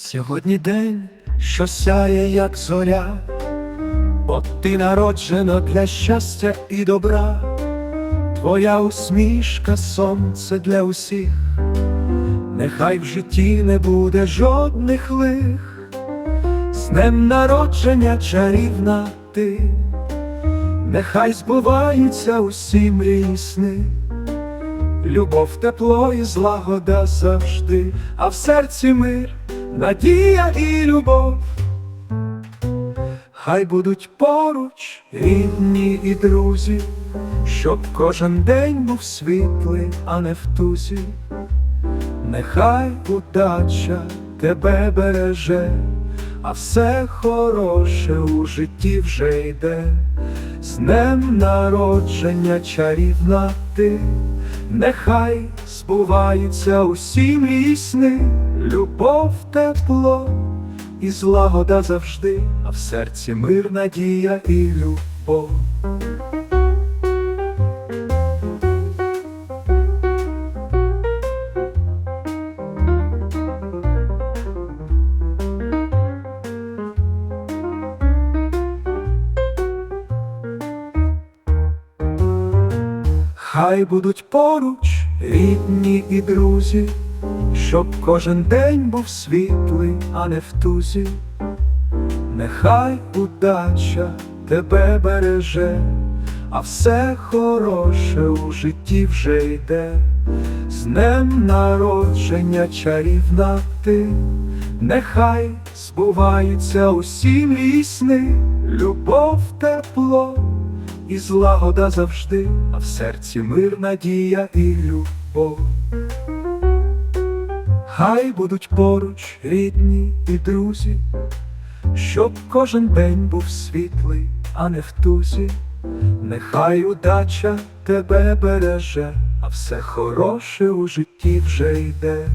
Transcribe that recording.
Сьогодні день, що сяє, як зоря, бо ти народжена для щастя і добра, твоя усмішка сонце для усіх, нехай в житті не буде жодних лих, з днем народження чарівна ти, нехай збуваються усі мрії сни. Любов, тепло і злагода завжди, а в серці мир, надія і любов. Хай будуть поруч рідні і друзі, щоб кожен день був світлий, а не в тузі. Нехай удача тебе береже, а все хороше у житті вже йде. З днем народження чарівна ти, нехай збуваються усі мрії сни, любов, тепло і злагода завжди, а в серці мир, надія і любов. Хай будуть поруч рідні і друзі, щоб кожен день був світлий, а не в тузі. Нехай удача тебе береже, а все хороше у житті вже йде. З днем народження чарівна ти, нехай збуваються усі мрії любов, тепло і злагода завжди, а в серці мир, надія і любов. Хай будуть поруч рідні і друзі, щоб кожен день був світлий, а не в тузі. Нехай удача тебе береже, а все хороше у житті вже йде.